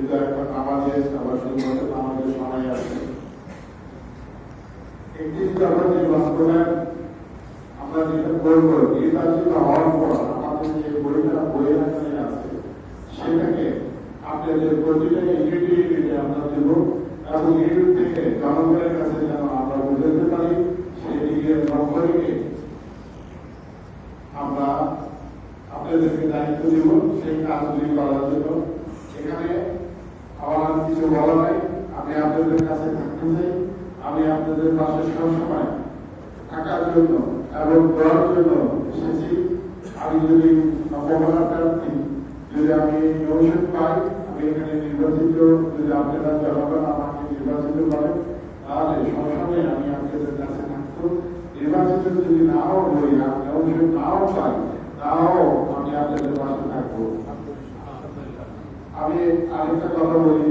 কিন্তু এখন আমাদের আবার শুধুমাত্র আমাদের সময় আছে একত্রিশ দফা যে বাস্তবায়ন আমরা যেটা করব নির্বাচিত হওয়ার পর আমাদের যে বইটা, বই আকারে আছে, সেটাকে আপনাদের প্রতিটা ইউনিটি ইউনিটে আমরা দেব এবং ইউনিট থেকে জনগণের কাছে যেন আমরা বুঝতে পারি, সেই লক্ষ্য আমরা আপনাদেরকে দায়িত্ব দেব, সেই কাজগুলি করার জন্য। এখানে আমার কিছু বলা নাই। আমি আপনাদের কাছে থাকতে চাই। আমি আপনাদের পাশে সবসময় থাকার জন্য এবং দেওয়ার জন্য এসেছি। আমি যদি নবমার প্রার্থী যদি আমি নৌসেন পাই, আমি এখানে নির্বাচিত, যদি আপনারা জনগণ আমাকে নির্বাচিত করেন, তাহলে সবসময় আমি আপনাদের কাছে থাকব। নির্বাচিত যদি নাও হই, আমি নৌসেন নাও পাই, তাও আমি আপনাদের পাশে থাকব। আমি আরেকটা কথা বলি।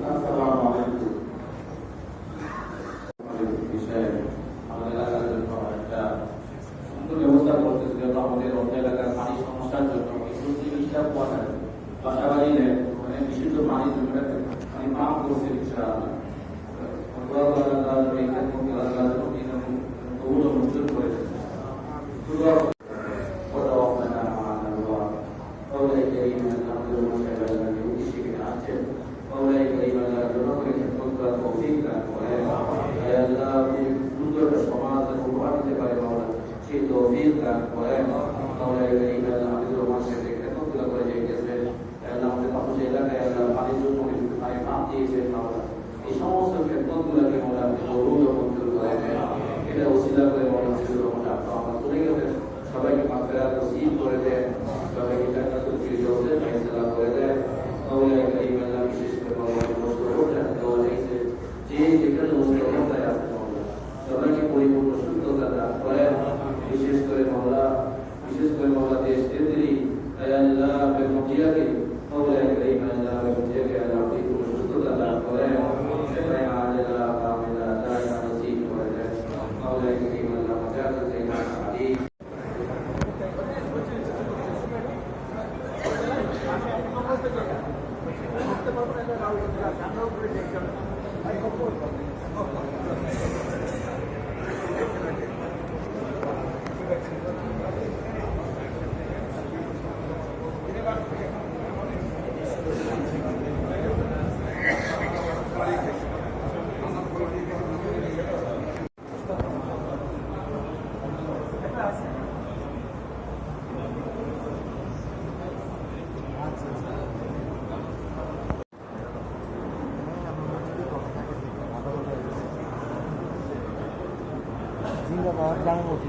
এই সমস্ত খেদমতগুলোকে মাওলা আপনি গৌরব মঞ্জুর করে দেন এটা ওসিলা করে মাওলা মঞ্জুর রহমান আপনার আমার চলে গেছেন সবাইকে মাফেরাত নসিব করে দেন সবাইকে জান্নাতুল ফিরদৌসে ফয়সালা করে দেন মাওলানা কারীম আল্লাহ বিশেষ করে মাওলানা মুস্তফা ওঠান দেওয়া হয়েছে যে যেখানে মুস্তফায় আছে মাওলা সবাইকে পরিপূর্ণ সুস্থতা দান করেন বিশেষ করে মাওলা বিশেষ করে মাওলা দেশ নেত্রী আল্লাহ বেগমজিয়াকে মাওলানা কারীম আল্লাহ বেগমজিয়াকে আল্লাহ পরিপূর্ণ সুস্থতা দান করেন সেখানে আল্লাহ কামিলা দায়না নসিব করে দেন মাওলানা কারীম আল্লাহ মাজাজা জাইনা আলী জিন্দাবাদ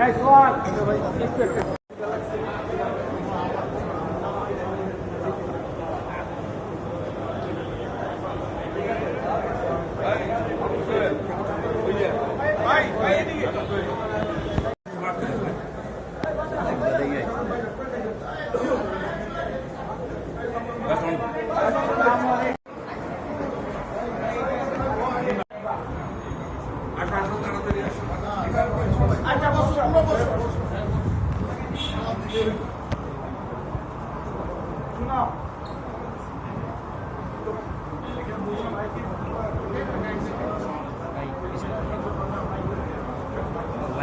Hey, Swan!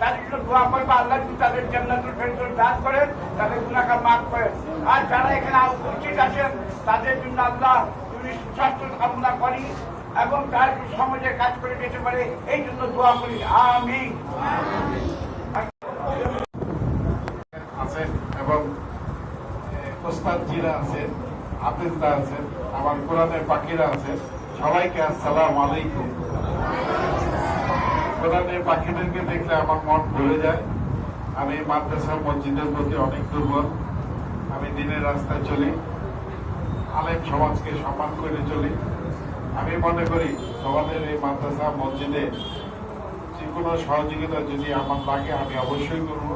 তাদের জন্য দোয়া আল্লাহ তাদের জান্নাতুল ফেরদৌস দান করেন, তাদের মাফ করেন। আর যারা এখানে উপস্থিত আছেন, তাদের জন্য আল্লাহ তুমি সুস্বাস্থ্য কামনা করি এবং তার সমাজে কাজ করে যেতে পারে। এই জন্য দোয়া করি। আমি আছেন এবং জিরা আছেন, হাফিজদা আছেন, আমার কোরআনের পাখিরা আছেন। সবাইকে আসসালাম আলাইকুম। কোরআনের পাখিদেরকে দেখলে আমার মন ভরে যায়। আমি মাদ্রাসা মসজিদের প্রতি অনেক দুর্বল। আমি দিনের রাস্তায় চলি। আলেম সমাজকে সম্মান করে চলি। আমি মনে করি তোমাদের এই মাদ্রাসা, মসজিদে যে কোনো সহযোগিতা যদি আমার লাগে, আমি অবশ্যই করব।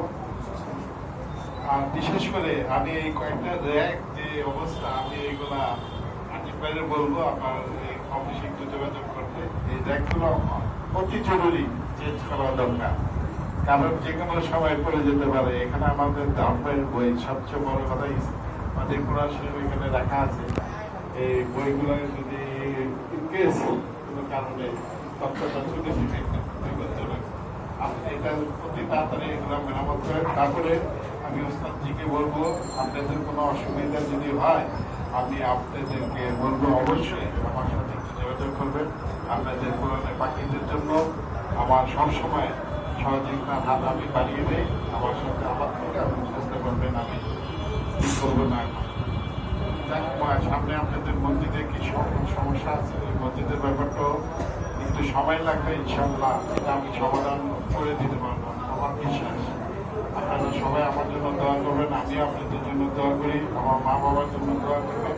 আর বিশেষ করে আমি এই কয়েকটা র্যাক যে অবস্থা, আমি এইগুলা বাইরে বলব আমার এই অফিসে যোগাযোগ করতে। এই র্যাকগুলো অতি জরুরি চেঞ্জ করা দরকার। কারণ যে কোনো সময় পড়ে যেতে পারে। এখানে আমাদের দামের বই, সবচেয়ে বড় কথা আমাদের কোরআন শরীফ এখানে রাখা আছে। এই বইগুলো যদি কোনো কারণে তাড়াতাড়ি এগুলো মেরামত তারপরে আমি ওস্তাদজিকে বলব, আপনাদের কোনো অসুবিধা যদি হয়, আমি আপনাদেরকে বলব অবশ্যই আমার সাথে একটু যোগাযোগ করবেন আপনাদের পুরানো পাখিদের জন্য আমার সবসময় সহযোগিতার হাত আমি বাড়িয়ে দেই, আমার সাথে আমার থেকে আপনি চেষ্টা করবেন, আমি কি করব না সামনে আপনাদের মসজিদে কি সম- সমস্যা আছে? ওই মসজিদের ব্যাপারটাও একটু সময় লাগবে ইনশাল্লাহ এটা আমি সমাধান করে দিতে পারব, আমার বিশ্বাস। আপনারা সবাই আমার জন্য দোয়া করবেন আমি আপনাদের জন্য দোয়া করি, আমার মা বাবার জন্য দোয়া করবেন।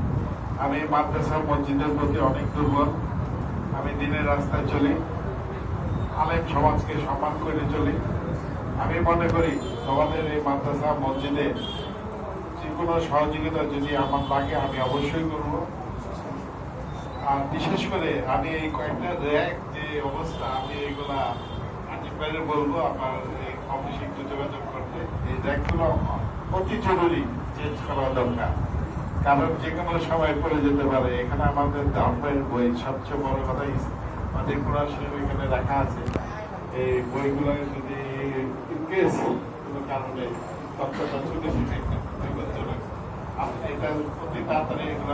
আমি মাদ্রাসা মসজিদের প্রতি অনেক দুর্বল। আমি দিনের রাস্তায় চলি। আলেম সমাজকে সম্মান করে চলি। আমি মনে করি তোমাদের এই মাদ্রাসা মসজিদে যে কোনো সহযোগিতা যদি আমার লাগে, আমি অবশ্যই করব। আর বিশেষ করে আমি এই কয়েকটা র্যাক যে অবস্থা, আমি এইগুলা আটিফ বাইরে বলব, আমার এই অফিসে যোগাযোগ করতে। এই র্যাকগুলো অতি জরুরি, চেঞ্জ করা দরকার। কারণ যে কোনো সময় পড়ে যেতে পারে। এখানে আমাদের দামের বই, সবচেয়ে বড় কথা আমাদের কোরআন শরীফ এখানে রাখা আছে। এই বইগুলো যদি কেস কোনো কারণে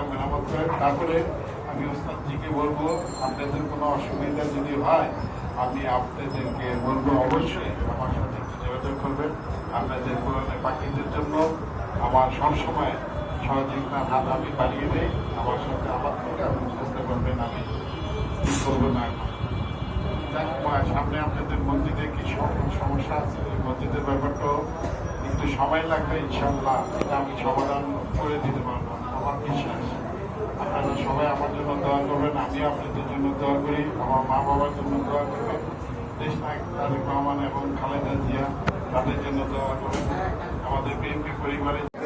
মেরামত তারপরে আমি ওস্তাদজিকে বলব, আপনাদের কোনো অসুবিধা যদি হয়, আমি আপনাদেরকে বলব অবশ্যই আমার সাথে যোগাযোগ করবেন। আপনাদের পাখিদের জন্য আমার সবসময় সহযোগিতার হাত আমি বাড়িয়ে দেই আমার সাথে আমার থেকে আপনি চেষ্টা করবেন আমি করব না সামনে আপনাদের মসজিদে কি সমস্যা আছে মসজিদের ব্যাপারটাও একটু সময় লাগবে ইনশাল্লাহ এটা আমি সমাধান করে দিতে পারব আমার বিশ্বাস আপনারা সবাই আমার জন্য দোয়া করবেন আমি আপনাদের জন্য দোয়া করি আমার মা বাবার জন্য দোয়া করবেন দেশ নায়ক তারেক রহমান এবং খালেদা জিয়া তাদের জন্য দোয়া করবেন আমাদের বিএনপি পরিবারের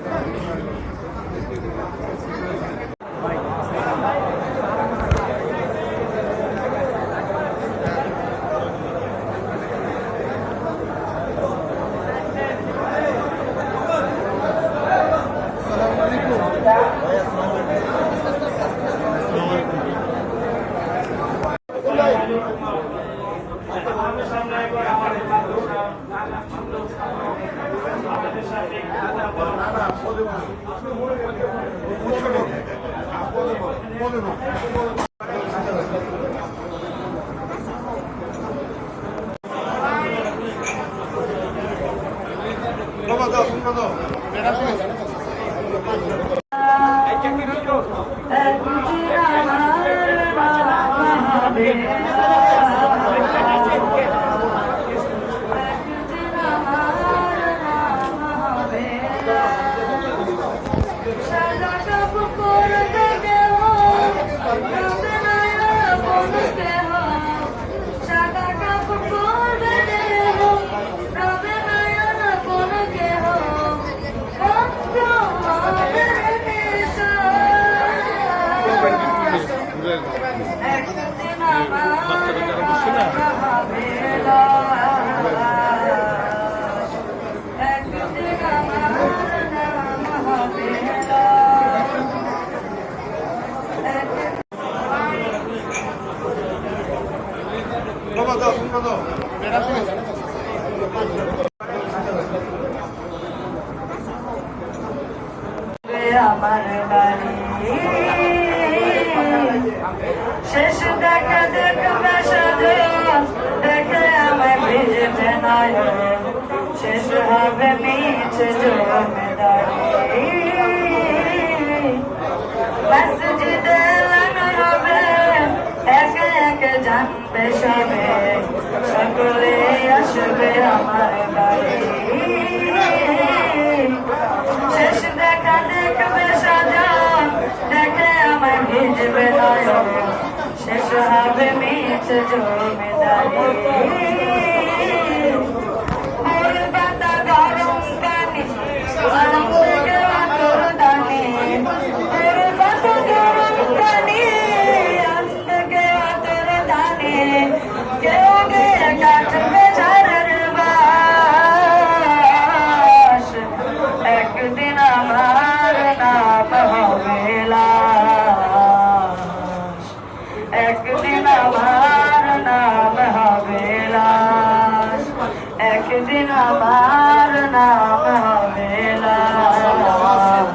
দাও দাও আমার বাড়ি। শেষ দেখা দেখবে সাজন দেখে আমায় ভিজবে নয় শেষ হবে জমেদারি। মসজিদে লাগানো হবে। একে একে জানবে সবে। সকলে আসবে আমার বাড়ি। শেষ দেখা দেখবে সাজা, দেখে আমার ভিজবে শেষ হবে মিছ জমিদারি। একদিন আমার নাম হবে লাশ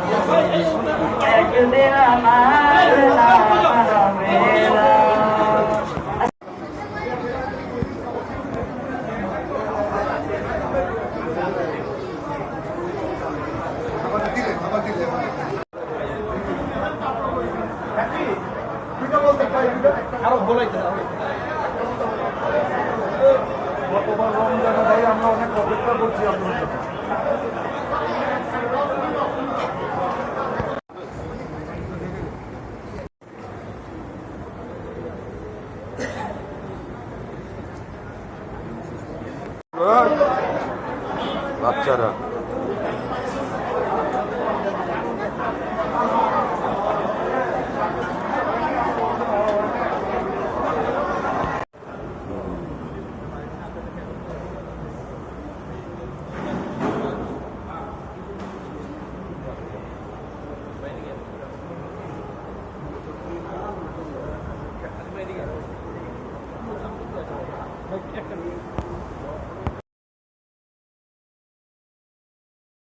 একদিন আমার নাম হবে। লাশ গতবার রমজানে ভাই আমরা অনেক অপেক্ষা করছি আপনার জন্য